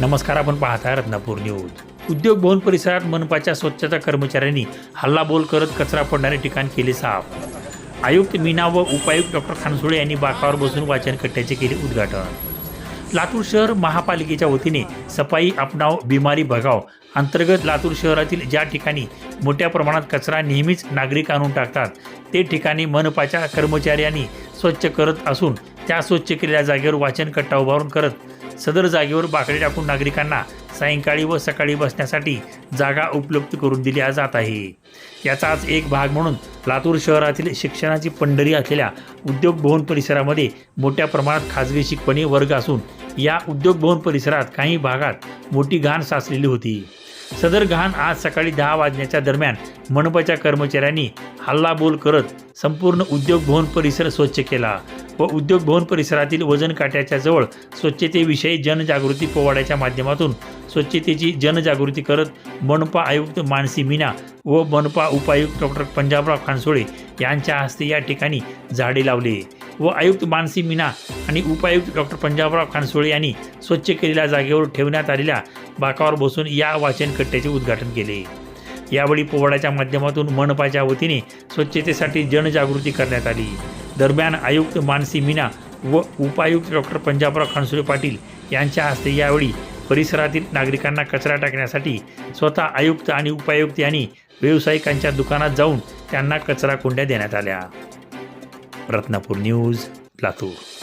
नमस्कार आपण पाहताय रत्नापूर न्यूज. उद्योग भवन परिसरात मनपाच्या स्वच्छता कर्मचाऱ्यांनी हल्लाबोल करत कचरा पडणारे ठिकाण केले साफ. आयुक्त मीना व उपायुक्त डॉक्टर खानसुळे यांनी बाकावर बसून वाचन कट्ट्याचे केले उद्घाटन. लातूर शहर महापालिकेच्या वतीने सफाई अपनाव बिमारी भगाव अंतर्गत लातूर शहरातील ज्या ठिकाणी मोठ्या प्रमाणात कचरा नेहमीच नागरिक आणून टाकतात ते ठिकाणी मनपाच्या कर्मचाऱ्यांनी स्वच्छ करत असून त्या स्वच्छ केलेल्या जागेवर वाचन कट्टा उभारून करत सदर जागेवर बाकडे टाकून नागरिकांना सायंकाळी व सकाळी बसण्यासाठी जागा उपलब्ध करून दिल्या जात आहे. याचाच एक भाग म्हणून लातूर शहरातील शिक्षणाची पंढरी असलेल्या उद्योग भवन परिसरामध्ये मोठ्या प्रमाणात खाजगी शिकवणी वर्ग असून या उद्योग भवन परिसरात काही भागात मोठी घाण साचलेली होती. सदर घाण आज सकाळी दहा वाजण्याच्या दरम्यान मनपाच्या कर्मचाऱ्यांनी हल्लाबोल करत संपूर्ण उद्योग भवन परिसर स्वच्छ केला. व उद्योग भवन परिसरातील वजन काट्याच्या जवळ स्वच्छतेविषयी जनजागृती पोवाड्याच्या माध्यमातून स्वच्छतेची जनजागृती करत मनपा आयुक्त मानसी मीना व मनपा उपायुक्त डॉक्टर पंजाबराव खानसोळे यांच्या हस्ते या ठिकाणी झाडे लावले. व आयुक्त मानसी मीना आणि उपायुक्त डॉक्टर पंजाबराव खानसोळे यांनी स्वच्छ केलेल्या जागेवर ठेवण्यात आलेल्या बाकावर बसून या वाचन कट्ट्याचे उद्घाटन केले. यावेळी पोवाड्याच्या माध्यमातून मनपाच्या वतीने स्वच्छतेसाठी जनजागृती करण्यात आली. दरम्यान आयुक्त मानसी मीना व उपायुक्त डॉक्टर पंजाबराव खानसुरे पाटील यांच्या हस्ते यावेळी परिसरातील नागरिकांना कचरा टाकण्यासाठी स्वतः आयुक्त आणि उपायुक्त यांनी व्यावसायिकांच्या दुकानात जाऊन त्यांना कचरा कुंड्या देण्यात आल्या. रत्नापूर न्यूज लातूर.